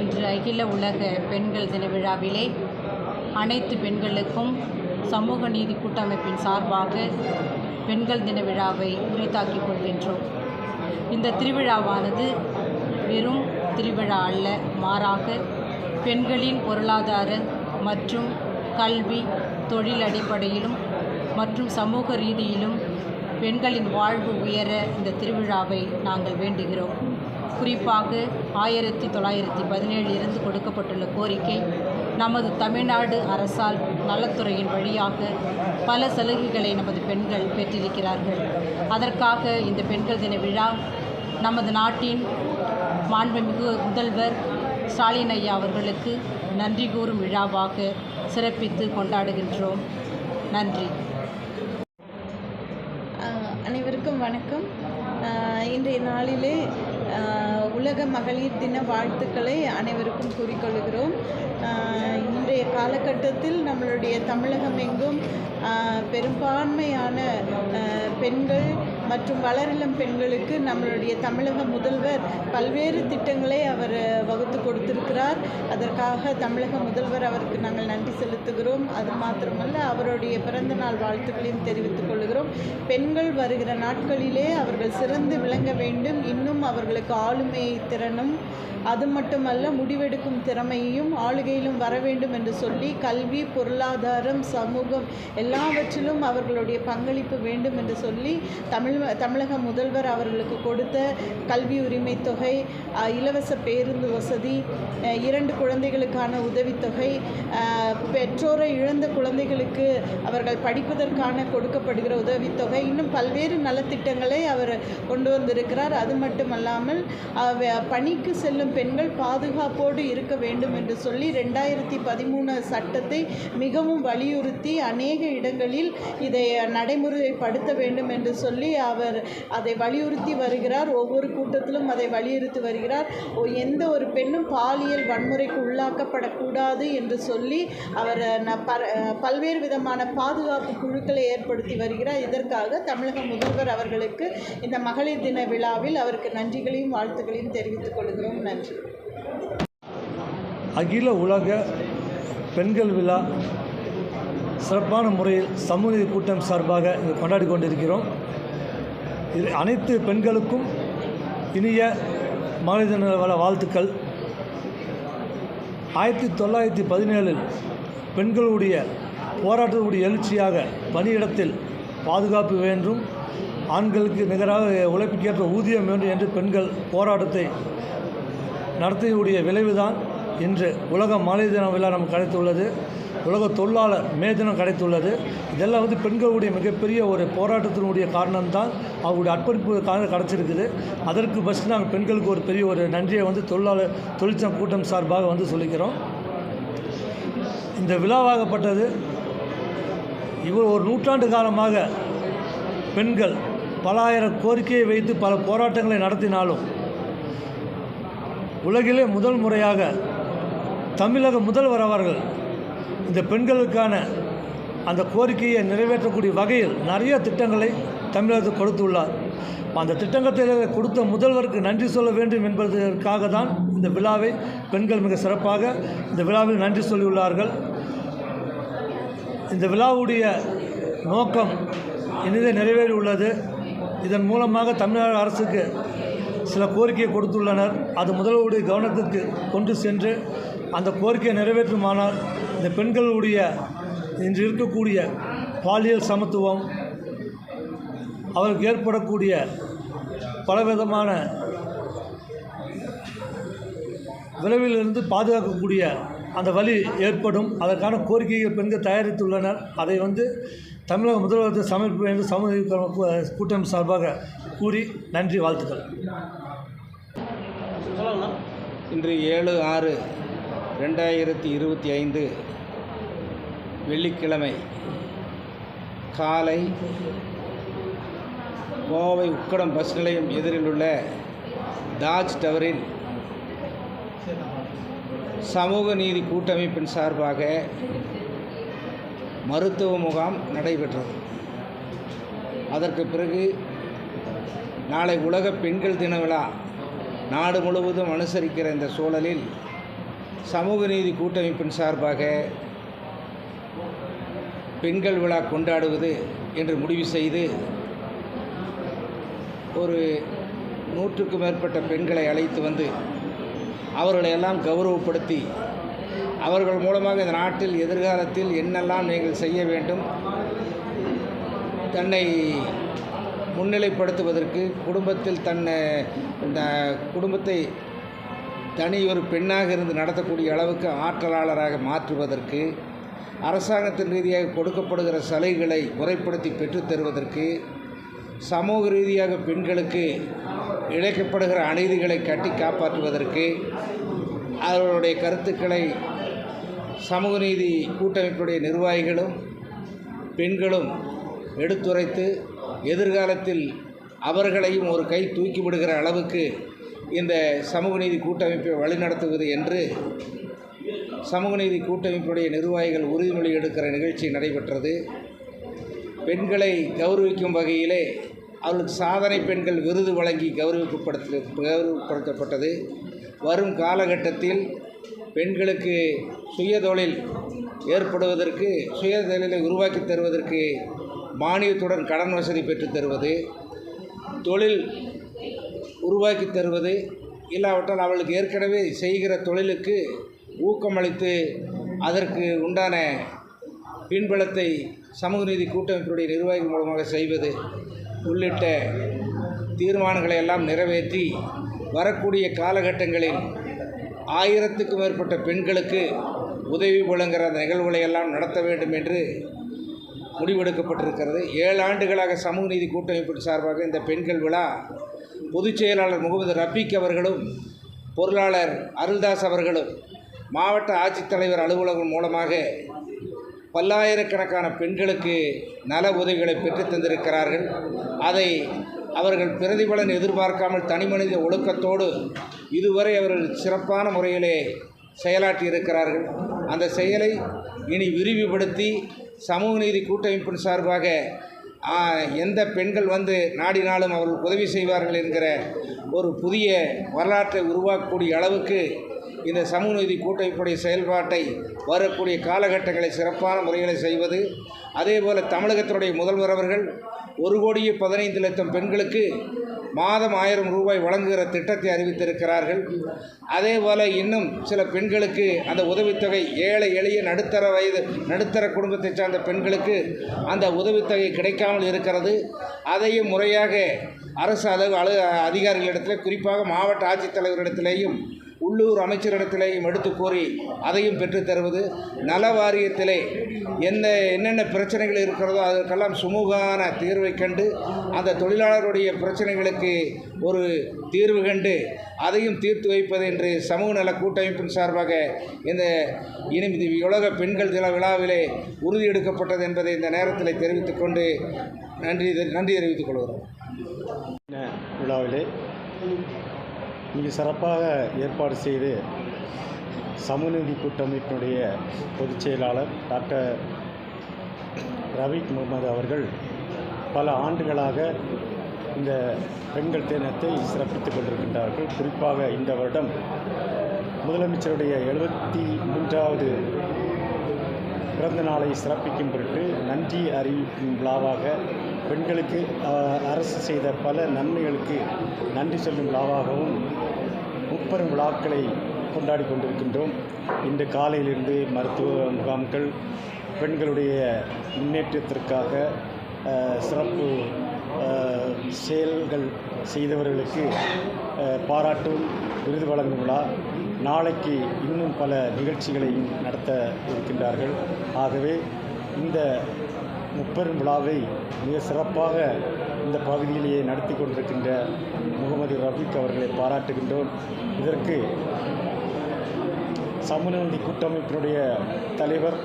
இன்று அகில உலக பெண்கள் தின விழாவிலே அனைத்து பெண்களுக்கும் சமூக நீதி கூட்டமைப்பின் சார்பாக பெண்கள் தின விழாவை உரித்தாக்கிக் கொள்கின்றோம். இந்த திருவிழாவானது வெறும் திருவிழா அல்ல மாறாக பெண்களின் பொருளாதார மற்றும் கல்வி தொழில் அடிப்படையிலும் மற்றும் சமூக ரீதியிலும் பெண்களின் வாழ்வு உயர இந்த திருவிழாவை நாங்கள் வேண்டுகிறோம். குறிப்பாக ஆயிரத்தி தொள்ளாயிரத்தி பதினேழில் இருந்து கொடுக்கப்பட்டுள்ள கோரிக்கை நமது தமிழ்நாடு அரசால் நலத்துறையின் வழியாக பல சலுகைகளை நமது பெண்கள் பெற்றிருக்கிறார்கள். அதற்காக இந்த பெண்கள் தின விழா நமது நாட்டின் மாண்புமிகு முதல்வர் ஸ்டாலின் ஐயா அவர்களுக்கு நன்றி கூறும் விழாவாக சிறப்பித்து கொண்டாடுகின்றோம். நன்றி. அனைவருக்கும் வணக்கம். இன்றைய நாளிலே உலக மகளிர் தின வாழ்த்துக்களை அனைவருக்கும் கூறிக்கொள்கிறோம். இன்றைய காலகட்டத்தில் நம்மளுடைய தமிழகம் எங்கும் பெரும்பான்மையான பெண்கள் மற்றும் வளரிளம் பெண்களுக்கு நம்மளுடைய தமிழக முதல்வர் பல்வேறு திட்டங்களை அவர் வகுத்து கொடுத்திருக்கிறார். அதற்காக தமிழக முதல்வர் அவருக்கு நாங்கள் நன்றி செலுத்துகிறோம். அது மாத்திரமல்ல அவருடைய பிறந்த நாள் வாழ்த்துக்களையும் தெரிவித்துக் கொள்கிறோம். பெண்கள் வருகிற நாட்களிலே அவர்கள் சிறந்து விளங்க வேண்டும். இன்னும் அவர்களுக்கு ஆளுமை திறனும் அது மட்டுமல்ல முடிவெடுக்கும் திறமையும் ஆளுகையிலும் வர வேண்டும் என்று சொல்லி கல்வி பொருளாதாரம் சமூகம் எல்லாவற்றிலும் அவர்களுடைய பங்களிப்பு வேண்டும் என்று சொல்லி தமிழ் தமிழக முதல்வர் அவர்களுக்கு கொடுத்த கல்வி உரிமை தொகை இலவச பேருந்து வசதி இரண்டு குழந்தைகளுக்கான உதவித்தொகை பெற்றோரை இழந்த குழந்தைகளுக்கு அவர்கள் படிப்பதற்கான கொடுக்கப்படுகிற உதவித்தொகை இன்னும் பல்வேறு நலத்திட்டங்களை அவர் கொண்டு வந்திருக்கிறார். அது மட்டுமல்லாமல் பணிக்கு செல்லும் பெண்கள் பாதுகாப்போடு இருக்க வேண்டும் என்று சொல்லி ரெண்டாயிரத்தி பதிமூணு சட்டத்தை மிகவும் வலியுறுத்தி அநேக இடங்களில் இதை நடைமுறைப்படுத்த வேண்டும் என்று சொல்லி அவர் அதை வலியுறுத்தி வருகிறார். ஒவ்வொரு கூட்டத்திலும் அதை வலியுறுத்தி வருகிறார். எந்த ஒரு பெண்ணும் பாலியல் வன்முறைக்கு உள்ளாக்கப்படக்கூடாது என்று சொல்லி அவர் ந- பல்வேறு விதமான பாதுகாப்பு குழுக்களை ஏற்படுத்தி வருகிறார். இதற்காக தமிழக முதல்வர் அவர்களுக்கு இந்த மகளிர் தின விழாவில் அவருக்கு நன்றிகளையும் வாழ்த்துக்களையும் தெரிவித்துக் கொள்கிறோம். நன்றி. அகில உலக பெண்கள் விழா சிறப்பான முறையில் சமூக கூட்டம் சார்பாக கொண்டாடி கொண்டிருக்கிறோம். இது அனைத்து பெண்களுக்கும் இனிய மகளிர் தின வாழ்த்துக்கள். ஆயிரத்தி தொள்ளாயிரத்தி பதினேழில் பெண்களுடைய போராட்டத்துடைய எழுச்சியாக பணியிடத்தில் பாதுகாப்பு வேண்டும் ஆண்களுக்கு நிகராக உழைப்புக்கேற்ற ஊதியம் வேண்டும் என்று பெண்கள் போராட்டத்தை நடத்தியுடைய விளைவுதான் இன்று உலக மகளிர் தின விழா நமக்கு கிடைத்துள்ளது உலக தொழிலாளர் மே தினம் கிடைத்துள்ளது. இதெல்லாம் வந்து பெண்களுடைய மிகப்பெரிய ஒரு போராட்டத்தினுடைய காரணம்தான் அவருடைய அர்ப்பணிப்பு காரணம் கிடச்சிருக்குது. அதற்கு ஃபஸ்ட் நாங்கள் பெண்களுக்கு ஒரு பெரிய ஒரு நன்றியை வந்து தொழிலாளர் தொழிற்சங்க கூட்டம் சார்பாக வந்து சொல்லிக்கிறோம். இந்த விழாவாகப்பட்டது இவர் ஒரு நூற்றாண்டு காலமாக பெண்கள் பல ஆயிரம் கோரிக்கையை வைத்து பல போராட்டங்களை நடத்தினாலும் உலகிலே முதல் முறையாக தமிழக முதல்வர் அவர்கள் இந்த பெண்களுக்கான அந்த கோரிக்கையை நிறைவேற்றக்கூடிய வகையில் நிறைய திட்டங்களை தமிழகத்தில் கொடுத்துள்ளார். அந்த திட்டங்களை கொடுத்த முதல்வருக்கு நன்றி சொல்ல வேண்டும் என்பதற்காக தான் இந்த விழாவை பெண்கள் மிக சிறப்பாக இந்த விழாவில் நன்றி சொல்லியுள்ளார்கள். இந்த விழாவுடைய நோக்கம் இனிதே நிறைவேறியுள்ளது. இதன் மூலமாக தமிழ்நாடு அரசுக்கு சில கோரிக்கையை கொடுத்துள்ளனர். அது முதல்வருடைய கவனத்துக்கு கொண்டு சென்று அந்த கோரிக்கையை நிறைவேற்றுமானால் இந்த பெண்களுடைய இன்று இருக்கக்கூடிய பாலியல் சமத்துவம் அவருக்கு ஏற்படக்கூடிய பலவிதமான விளைவிலிருந்து பாதுகாக்கக்கூடிய அந்த வழி ஏற்படும். அதற்கான கோரிக்கைகள் பெண்கள் தயாரித்துள்ளனர். அதை வந்து தமிழக முதல்வருக்கு சமர்ப்பு என்று சமூக கூட்டம் சார்பாக கூறி நன்றி வாழ்த்துக்கள். இன்று ஏழு ஆறு ரெண்டாயிரத்தி இருபத்தி ஐந்து வெள்ளிக்கிழமை காலை கோவை உக்கடம் பஸ் நிலையம் எதிரில் உள்ள தாஜ் டவரில் சமூக நீதி கூட்டமைப்பின் சார்பாக மருத்துவ முகாம் நடைபெற்றது. அதற்கு பிறகு நாளை உலக பெண்கள் தின விழா. நாடு முழுவதும் அனுசரிக்கிற இந்த சூழலில் சமூக நீதி கூட்டமைப்பின் சார்பாக பெண்கள் விழா கொண்டாடுவது என்று முடிவு செய்து ஒரு நூற்றுக்கும் மேற்பட்ட பெண்களை அழைத்து வந்து அவர்களை எல்லாம் கௌரவப்படுத்தி அவர்கள் மூலமாக இந்த நாட்டில் எதிர்காலத்தில் என்னெல்லாம் நீங்கள் செய்ய வேண்டும் தன்னை முன்னிலைப்படுத்துவதற்கு குடும்பத்தில் தன்னை இந்த குடும்பத்தை தனி ஒரு பெண்ணாக இருந்து நடத்தக்கூடிய அளவுக்கு ஆற்றலாளராக மாற்றுவதற்கு அரசாங்கத்தின் ரீதியாக கொடுக்கப்படுகிற சலுகைகளை முறைப்படுத்தி பெற்றுத்தருவதற்கு சமூக ரீதியாக பெண்களுக்கு இழைக்கப்படுகிற அநீதிகளை கட்டி காப்பாற்றுவதற்கு அவர்களுடைய கருத்துக்களை சமூக நீதி கூட்டமைப்புடைய நிர்வாகிகளும் பெண்களும் எடுத்துரைத்து எதிர்காலத்தில் அவர்களையும் ஒரு கை தூக்கி விடுகிற அளவுக்கு இந்த சமூக நீதி கூட்டமைப்பை வழிநடத்துவது என்று சமூக நீதி கூட்டமைப்புடைய நிர்வாகிகள் உறுதிமொழி எடுக்கிற நிகழ்ச்சி நடைபெற்றது. பெண்களை கௌரவிக்கும் வகையிலே அவர்களுக்கு சாதனை பெண்கள் விருது வழங்கி கௌரவிக்கப்படுத்த கௌரவப்படுத்தப்பட்டது. வரும் காலகட்டத்தில் பெண்களுக்கு சுயதொழில் ஏற்படுவதற்கு சுயதொழிலை உருவாக்கி தருவதற்கு மானியத்துடன் கடன் வசதி பெற்றுத் தருவது தொழில் உருவாக்கி தருவது இல்லாவிட்டால் அவளுக்கு ஏற்கனவே செய்கிற தொழிலுக்கு ஊக்கமளித்து அதற்கு உண்டான பின்பலத்தை சமூக நீதி கூட்டமைப்பினுடைய நிர்வாகிகள் மூலமாக செய்வது உள்ளிட்ட தீர்மானங்களை எல்லாம் நிறைவேற்றி வரக்கூடிய காலகட்டங்களில் ஆயிரத்துக்கும் மேற்பட்ட பெண்களுக்கு உதவி வழங்குகிற அந்த நிகழ்வுகளை எல்லாம் நடத்த வேண்டும் என்று முடிவெடுக்கப்பட்டிருக்கிறது. ஏழு ஆண்டுகளாக சமூக நீதி கூட்டமைப்பின் சார்பாக இந்த பெண்கள் விழா பொதுச் செயலாளர் முகமது ரஃபீக் அவர்களும் பொருளாளர் அருள்தாஸ் அவர்களும் மாவட்ட ஆட்சித்தலைவர் அலுவலகம் மூலமாக பல்லாயிரக்கணக்கான பெண்களுக்கு நல உதவிகளை பெற்றுத்தந்திருக்கிறார்கள் அதை அவர்கள் பிரதிபலன் எதிர்பார்க்காமல் தனிமனித ஒழுக்கத்தோடு இதுவரை அவர்கள் சிறப்பான முறையிலே செயலாற்றி இருக்கிறார்கள் அந்த செயலை இனி விரிவுபடுத்தி சமூக நீதி கூட்டமைப்பின் சார்பாக எந்த பெண்கள் வந்து நாடினாலும் அவர்கள் உதவி செய்வார்கள் என்கிற ஒரு புதிய வரலாற்றை உருவாக்கக்கூடிய அளவுக்கு இந்த சமூக நீதி கூட்டமைப்புடைய செயல்பாட்டை வரக்கூடிய காலகட்டங்களை சிறப்பான முறைகளை செய்வது அதேபோல் தமிழகத்தினுடைய முதல்வர் அவர்கள் ஒரு கோடியே பதினைந்து லட்சம் பெண்களுக்கு மாதம் ஆயிரம் ரூபாய் வழங்குகிற திட்டத்தை அறிவித்திருக்கிறார்கள். அதே போல் இன்னும் சில பெண்களுக்கு அந்த உதவித்தொகை ஏழை எளிய நடுத்தர வயது நடுத்தர குடும்பத்தைச் சார்ந்த பெண்களுக்கு அந்த உதவித்தொகை கிடைக்காமல் இருக்கிறது. அதையும் முறையாக அரசு அளவு அலு அதிகாரிகளிடத்தில் குறிப்பாக மாவட்ட ஆட்சித்தலைவரிடத்திலேயும் உள்ளூர் அமைச்சரிடத்திலேயும் எடுத்து கூறி அதையும் பெற்றுத் தருவது. நல வாரியத்திலே எந்த என்னென்ன பிரச்சனைகள் இருக்கிறதோ அதற்கெல்லாம் சுமூகமான தீர்வை கண்டு அந்த தொழிலாளருடைய பிரச்சனைகளுக்கு ஒரு தீர்வு கண்டு அதையும் தீர்த்து வைப்பது என்று சமூக நல கூட்டமைப்பின் சார்பாக இந்த இனி இது உலக பெண்கள் தின விழாவிலே உறுதி எடுக்கப்பட்டது என்பதை இந்த நேரத்தில் தெரிவித்துக்கொண்டு நன்றி நன்றி தெரிவித்துக் கொள்கிறோம். விழாவிலே மிக சிறப்பாக ஏற்பாடு செய்து சமூகநீதி கூட்டமைப்பினுடைய பொதுச் செயலாளர் டாக்டர் ரவி முகமது அவர்கள் பல ஆண்டுகளாக இந்த பெண்கள் தினத்தை சிறப்பித்துக் கொண்டிருக்கின்றார்கள். குறிப்பாக இந்த வருடம் முதலமைச்சருடைய எழுபத்தி மூன்றாவது பிறந்த நாளை சிறப்பிக்கும் பொருட்டு நன்றி அறிவிக்கும் விழாவாக பெண்களுக்கு அரசு செய்த பல நன்மைகளுக்கு நன்றி சொல்லும் விழாவாகவும் முப்பெரும் விழாக்களை கொண்டாடி கொண்டிருக்கின்றோம். இன்று காலையிலிருந்து மருத்துவ முகாம்கள் பெண்களுடைய முன்னேற்றத்திற்காக சிறப்பு செயல்கள் செய்தவர்களுக்கு பாராட்டும் விருது வழங்கும் விழா. நாளைக்கு இன்னும் பல நிகழ்ச்சிகளையும் நடத்த இருக்கின்றார்கள். ஆகவே இந்த முப்பெரும் விழாவை மிக சிறப்பாக இந்த பகுதியிலேயே நடத்தி கொண்டிருக்கின்ற முகமது ரஃபீக் அவர்களை பாராட்டுகின்றோம். இதற்கு சமூகநீதி கூட்டமைப்பினுடைய தலைவர்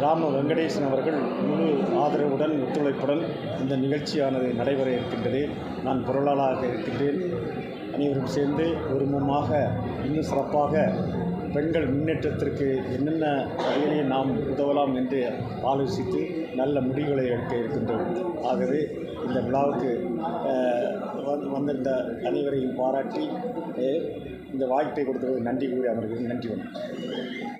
ராம வெங்கடேசன் அவர்கள் முழு ஆதரவுடன் ஒத்துழைப்புடன் இந்த நிகழ்ச்சியானது நடைபெற இருக்கின்றது. நான் பொருளாளராக இருக்கின்றேன். அனைவரும் சேர்ந்து ஒருமுகமாக இன்னும் சிறப்பாக பெண்கள் முன்னேற்றத்திற்கு என்னென்ன வகையிலே நாம் உதவலாம் என்று ஆலோசித்து நல்ல முடிவுகளை எடுக்க இருக்கின்றோம். ஆகவே இந்த விழாவுக்கு வந்து- வந்திருந்த அனைவரையும் பாராட்டி இந்த வாய்ப்பை கொடுத்தது நன்றி கூறி அவர்களுக்கு நன்றி வணக்கம்.